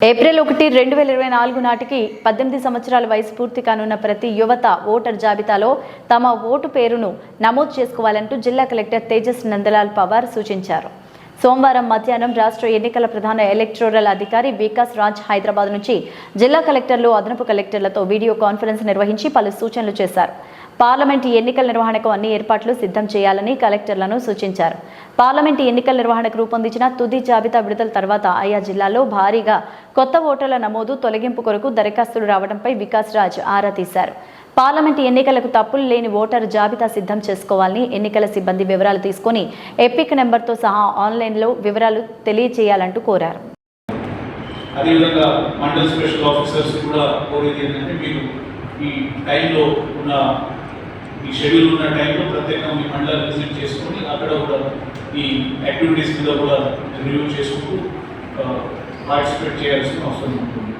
April ఒకటి రెండు వేల ఇరవై నాలుగు నాటికి పద్దెనిమిది సంవత్సరాల వయసు పూర్తి కానున్న ప్రతి యువత ఓటర్ జాబితాలో తమ ఓటు పేరును నమోదు చేసుకోవాలంటూ జిల్లా కలెక్టర్ తేజస్ నందలాల్ పవార్ సూచించారు. సోమవారం మధ్యాహ్నం రాష్ట్ర ఎన్నికల ప్రధాన ఎలక్టోరల్ అధికారి వికాస్ రాజ్ హైదరాబాద్ నుంచి జిల్లా కలెక్టర్లు అదనపు కలెక్టర్లతో వీడియో కాన్ఫరెన్స్ నిర్వహించి పలు సూచనలు చేశారు. పార్లమెంటు ఎన్నికల నిర్వహణకు అన్ని ఏర్పాట్లు సిద్ధం చేయాలని కలెక్టర్లను సూచించారు. పార్లమెంటు ఎన్నికల నిర్వహణకు రూపొందించిన తుది జాబితా విడుదల తర్వాత ఆయా జిల్లాలో భారీగా కొత్త ఓటర్ల నమోదు తొలగింపు కొరకు దరఖాస్తులు రావడంపై వికాస్ రాజ్ ఆరా తీశారు. పార్లమెంటు ఎన్నికలకు తప్పులు లేని ఓటర్ జాబితా సిద్ధం చేసుకోవాలని ఎన్నికల సిబ్బంది వివరాలు తీసుకుని ఎపిక్ నెంబర్తో సహా ఆన్లైన్లో వివరాలు తెలియజేయాలంటూ కోరారు. అదేవిధంగా మండల్ స్పెషల్ ఆఫీసర్స్ కూడా కోరేది ఏంటంటే మీరు ఈ టైంలో ఉన్న ఈ షెడ్యూల్ ఉన్న టైంలో ప్రత్యేకంగా మీ మండలాలు విజిట్ చేసుకొని అక్కడ కూడా ఈ యాక్టివిటీస్ మీద కూడా రివ్యూ చేసుకుంటూ పార్టిసిపేట్ చేయాల్సిన అవసరం ఉంటుంది.